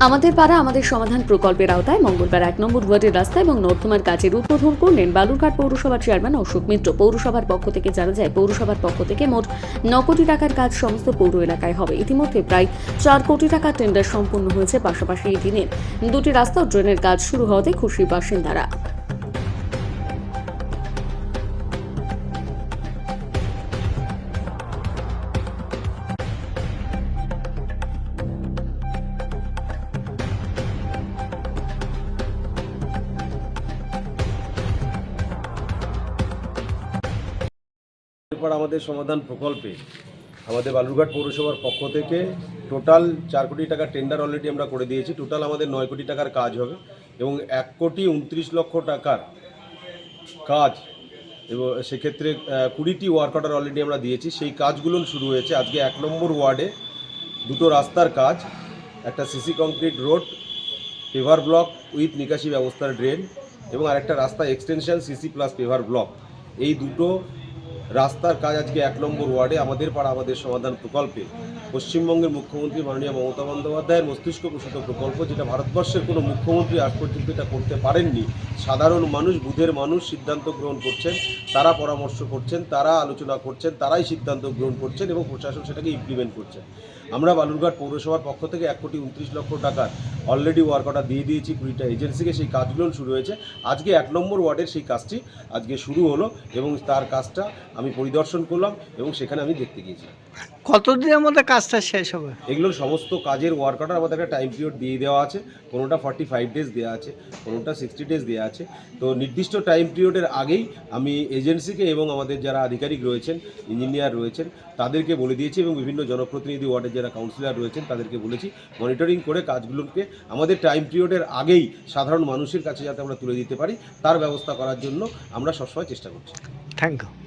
আমাদের পাড়া আমাদের সমাধান প্রকল্পের আওতায় মঙ্গলবার এক নম্বর ওয়ার্ডের রাস্তা এবং নর্দমার কাজের উদ্বোধন করলেন বালুরঘাট পৌরসভার চেয়ারম্যান অশোক মিত্র। পৌরসভার পক্ষ থেকে জানা যায়, পৌরসভার পক্ষ থেকে মোট ন কোটি টাকার কাজ সমস্ত পৌর এলাকায় হবে। ইতিমধ্যে প্রায় চার কোটি টাকা টেন্ডার সম্পূর্ণ হয়েছে, পাশাপাশি এই দিনে দুটি রাস্তা ড্রেনের কাজ শুরু হওয়াতে খুশি বাসিন্দারা। এরপর আমাদের সমাধান প্রকল্পে, আমাদের বালুরঘাট পৌরসভার পক্ষ থেকে টোটাল চার কোটি টাকার টেন্ডার অলরেডি আমরা করে দিয়েছি। টোটাল আমাদের নয় কোটি টাকার কাজ হবে এবং এক কোটি উনত্রিশ লক্ষ টাকার কাজ এবং সেক্ষেত্রে কুড়িটি ওয়ার্ক অর্ডার অলরেডি আমরা দিয়েছি। সেই কাজগুলো শুরু হয়েছে আজকে এক নম্বর ওয়ার্ডে। দুটো রাস্তার কাজ, একটা CC concrete road paver block with নিকাশি ব্যবস্থার ড্রেন এবং আরেকটা রাস্তা extension CC plus paver block এই দুটো রাস্তার কাজ আজকে এক নম্বর ওয়ার্ডে, আমাদের পাড়া, আমাদের সমাধান প্রকল্পে। পশ্চিমবঙ্গের মুখ্যমন্ত্রী মাননীয় মমতা বন্দ্যোপাধ্যায়ের মস্তিষ্ক প্রসূত প্রকল্প, যেটা ভারতবর্ষের কোনো মুখ্যমন্ত্রী আজ পর্যন্ত এটা করতে পারেননি। সাধারণ মানুষ, বুধের মানুষ সিদ্ধান্ত গ্রহণ করছেন, তারা পরামর্শ করছেন, তারা আলোচনা করছেন, তারাই সিদ্ধান্ত গ্রহণ করছেন এবং প্রশাসন সেটাকে ইমপ্লিমেন্ট করছেন আমরা বালুরঘাট পৌরসভার পক্ষ থেকে এক কোটি উনত্রিশ লক্ষ টাকার অলরেডি ওয়ার্ক অর্ডার দিয়ে দিয়েছি কুড়িটা এজেন্সিকে সেই কাজগুলো শুরু হয়েছে। আজকে এক নম্বর ওয়ার্ডের সেই কাজটি আজকে শুরু হলো এবং তার কাজটা আমি পরিদর্শন করলাম এবং সেখানে আমি দেখতে গিয়েছি কতদিনের মধ্যে কাজটা শেষ হবে? এগুলোর সমস্ত কাজের ওয়ার্ক অর্ডার আমাদের একটা টাইম পিরিয়ড দিয়ে দেওয়া আছে। কোনোটা ফর্টি ফাইভ ডেজ দেওয়া আছে কোনোটা সিক্সটি ডেজ দেওয়া আছে। তো নির্দিষ্ট টাইম পিরিয়ডের আগেই আমি এজেন্সিকে এবং আমাদের যারা আধিকারিক রয়েছেন ইঞ্জিনিয়ার রয়েছেন তাদেরকে বলে দিয়েছি এবং বিভিন্ন জনপ্রতিনিধি ওয়ার্ডের যারা কাউন্সিলর রয়েছেন তাদেরকে বলেছি মনিটরিং করে কাজগুলোকে আমাদের টাইম পিরিয়ডের আগেই সাধারণ মানুষের কাছে যাতে আমরা তুলে দিতে পারি, তার ব্যবস্থা করার জন্য আমরা সবসময় চেষ্টা করছি। Thank you